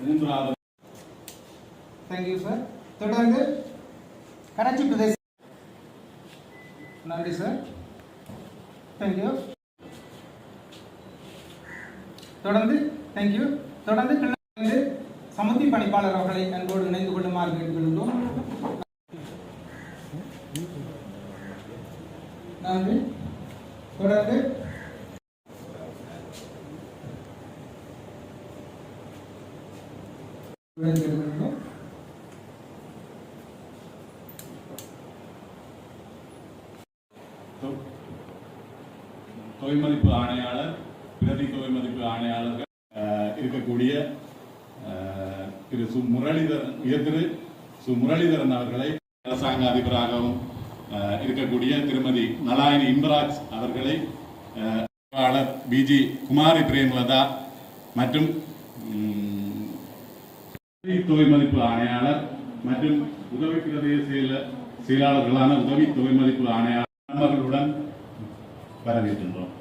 மூன்றாவது thank you sir தொடர்ந்து கராச்சி பிரதேச நன்றி சார் தேங்க்யூ தொடர்ந்து தேங்க்யூ தொடர்ந்து கிண்ண சமுத்தி பணிப்பாளர் அவர்களை அன்போடு இணைந்து கொள்ளுமாறு கேட்டுக்கொள்கிறோம் நன்றி. தொடர்ந்து கேட்டுக்கொள்கிறோம் தொகை மதிப்பு ஆணையாளர் பிரதி தொகை மதிப்பு ஆணையாளர்கள் இருக்கக்கூடிய திரு சு முரளிதரன் உயர் திரு சு முரளிதரன் அவர்களை அரசாங்க அதிபராகவும் இருக்கக்கூடிய திருமதி நலாயினி இன்பராஜ் அவர்களை அஹ், ஆணையாளர் பிஜி குமாரி பிரேமலதா மற்றும் தொகை மதிப்பு ஆணையாளர் மற்றும் உதவி பிரதேச செயல- செயலாளர்களான உதவி தொகை மதிப்பு ஆணையாளர் வரவேற்கின்றோம்.